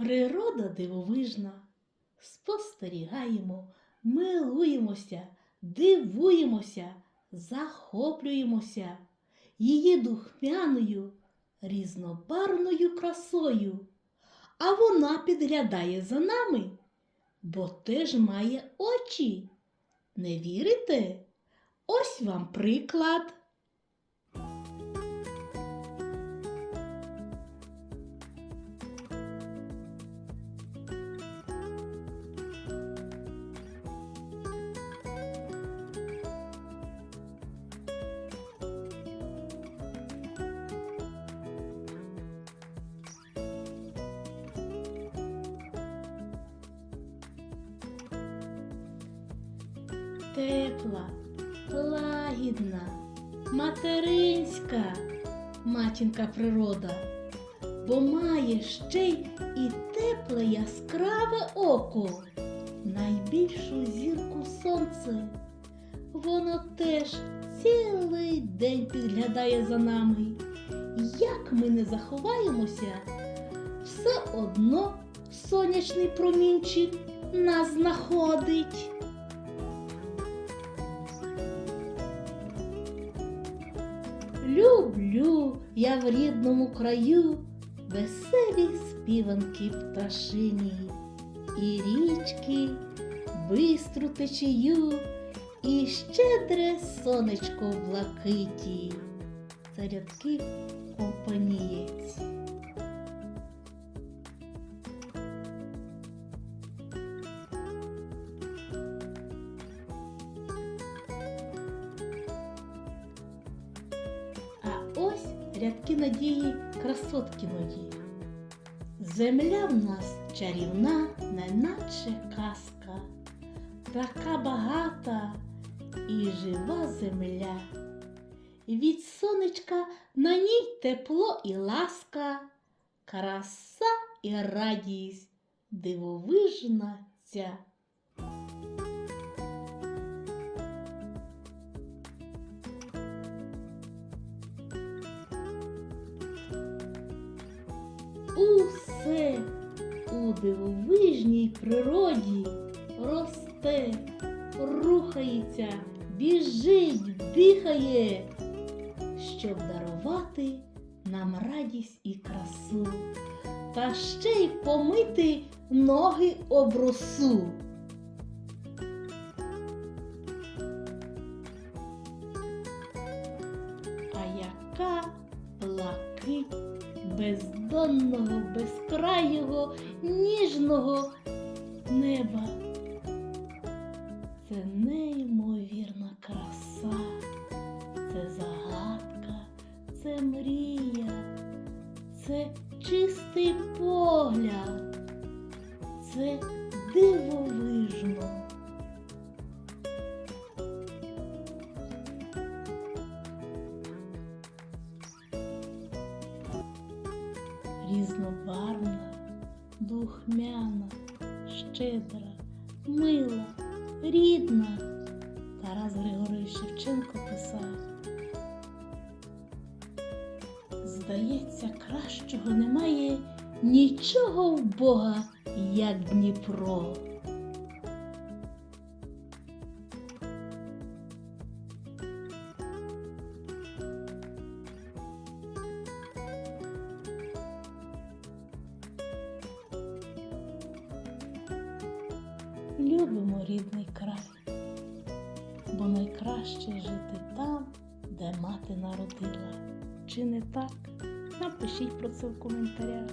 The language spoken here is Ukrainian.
Природа дивовижна. Спостерігаємо, милуємося, дивуємося, захоплюємося її духмяною, різнобарвною красою. А вона підглядає за нами, бо теж має очі. Не вірите? Ось вам приклад. Тепла, лагідна, материнська матінка природа, бо має ще й і тепле яскраве око, найбільшу зірку сонце. Воно теж цілий день підглядає за нами. Як ми не заховаємося, все одно сонячний промінчик нас знаходить. Люблю я в рідному краю веселі співанки пташині, і річки, бистру течію, і щедре сонечко в блакиті. Це рядки рядки надії красоткіної. Земля в нас чарівна, неначе казка, така багата і жива земля. Від сонечка на ній тепло і ласка, краса і радість дивовижна ця. Усе у дивовижній природі росте, рухається, біжить, дихає, щоб дарувати нам радість і красу, та ще й помити ноги об росу. А яка блакить бездонного, безкрайого, ніжного неба. Це неймовірна краса, це загадка, це мрія, це чистий погляд, це дивовижно. Різнобарвна, духмяна, щедра, мила, рідна. Тарас Григорович Шевченко писав. Здається, кращого немає нічого в Бога, як Дніпро. Любимо рідний край, бо найкраще жити там, де мати народила. Чи не так? Напишіть про це в коментарях.